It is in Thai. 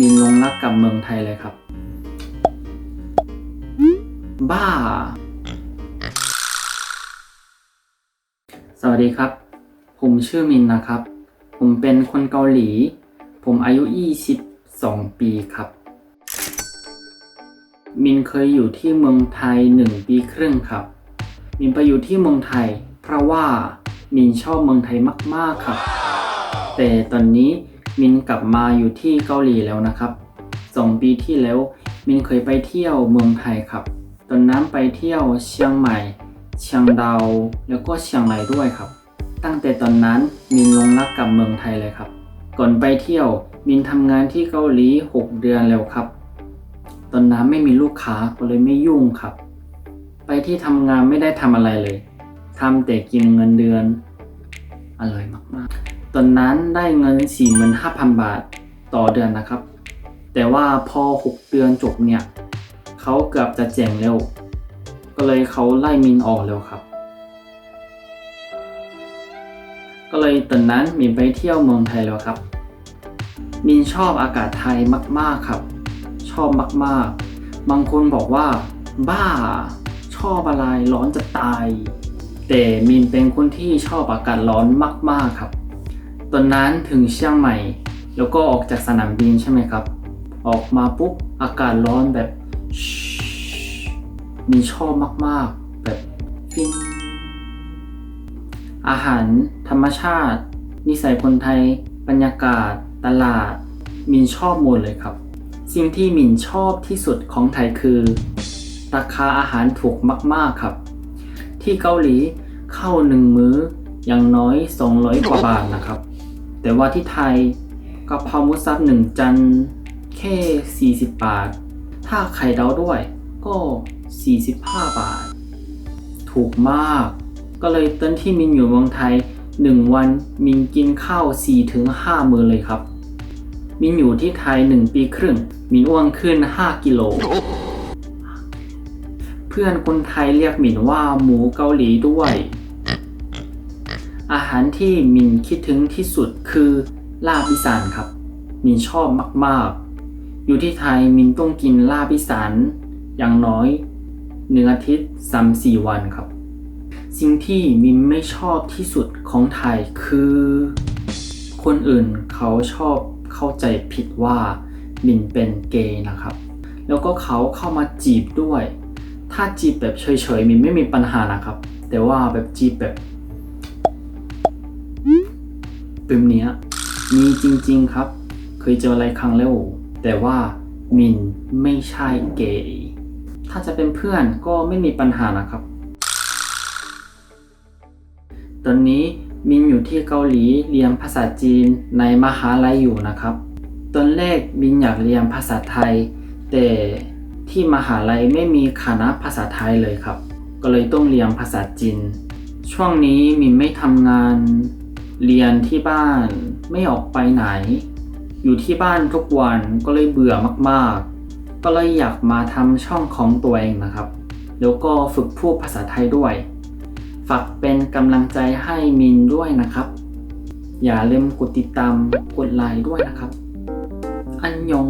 มินลงรักกับเมืองไทยเลยครับ บ้า สวัสดีครับ ผมชื่อมินนะครับ ผมเป็นคนเกาหลี ผมอายุ 22 ปีครับ มินเคยอยู่ที่เมืองไทย 1 ปีครึ่งครับ มินไปอยู่ที่เมืองไทย เพราะว่ามินชอบเมืองไทยมาก ๆ ครับ แต่ตอนนี้ มินกลับมาอยู่ที่เกาหลีแล้วนะครับสองปีที่แล้ว มินเคยไปเที่ยวเมืองไทยครับ ตอนนั้นไปเที่ยวเชียงใหม่ เชียงดาว แล้วก็เชียงรายด้วยครับ ตั้งแต่ตอนนั้นมินลงรักกับเมืองไทยเลยครับ ก่อนไปเที่ยวมินทำงานที่เกาหลี 6 เดือนแล้วครับ ตอนนั้นไม่มีลูกค้าก็เลยไม่ยุ่งครับ ไปที่ทำงานไม่ได้ทำอะไรเลยทำแต่กินเงินเดือนอร่อยมากๆ ตอนนั้นได้เงิน 45,000 บาทต่อเดือนนะครับ แต่ว่าพอ 6 เดือนจบเนี่ยเขาเกือบจะเจ๋งเร็ว ก็เลยเขาไล่มินออกเร็วครับ ก็เลยตอนนั้นมินไปเที่ยวเมืองไทยแล้วครับ มินชอบอากาศไทยมากๆครับ ชอบมากๆ บางคนบอกว่า บ้า ชอบอะไรร้อนจะตาย แต่มินเป็นคนที่ชอบอากาศร้อนมากๆครับ ตอนนั้นถึงเชียงใหม่ แล้วก็ออกจากสนามบินใช่ไหมครับ ออกมาปุ๊บอากาศร้อนแบบมินชอบมากๆ แบบฟินอาหารธรรมชาติ นิสัยคนไทย บรรยากาศ ตลาด มินชอบหมดเลยครับ สิ่งที่มินชอบที่สุดของไทยคือ ราคาอาหารถูกมาก ๆครับ ที่เกาหลีเข้าหนึ่งมื้ออย่างน้อย 200 กว่าบาทนะครับ แต่ว่าที่ไทยกะเพราหมูสับหนึ่งจานแค่ 40 บาท ถ้าไข่ดาวด้วยก็ 45 บาท ถูกมาก ก็เลยตอนที่มินอยู่เมืองไทย 1 วันมินกินข้าว 4-5มื้อเลยครับ มินอยู่ที่ไทย 1 ปีครึ่ง มินอ้วนขึ้น 5 กิโล เพื่อนคนไทยเรียกหมินว่าหมูเกาหลีด้วย อาหารที่มินคิดถึงที่สุดคือลาบอีสานครับ มินชอบมากๆ อยู่ที่ไทยมินต้องกินลาบอีสานอย่างน้อยหนึ่งอาทิตย์สามสี่วันครับ สิ่งที่มินไม่ชอบที่สุดของไทยคือ คนอื่นเขาชอบเข้าใจผิดว่ามินเป็นเกย์นะครับ แล้วก็เขาเข้ามาจีบด้วย ถ้าจีบแบบเฉยๆมินไม่มีปัญหานะครับ แต่ว่าแบบจีบแบบ แบบเนี้ยมีจริงๆครับ เคยเจออะไรครั้งแล้วแต่ว่ามินไม่ใช่เกย์ถ้าจะเป็นเพื่อนก็ไม่มีปัญหานะครับ ตอนนี้มินอยู่ที่เกาหลีเรียนภาษาจีนในมหาลัยอยู่นะครับ ตอนแรกมินอยากเรียนภาษาไทย แต่ที่มหาลัยไม่มีคณะภาษาไทยเลยครับ ก็เลยต้องเรียนภาษาจีน ช่วงนี้มินไม่ทำงาน เรียนที่บ้านไม่ออกไปไหน อยู่ที่บ้านทุกวันก็เลยเบื่อมากๆ ก็เลยอยากมาทำช่องของตัวเองนะครับ แล้วก็ฝึกพูดภาษาไทยด้วย ฝากเป็นกำลังใจให้มินด้วยนะครับ อย่าลืมกดติดตามกดไลค์ด้วยนะครับ อันยอง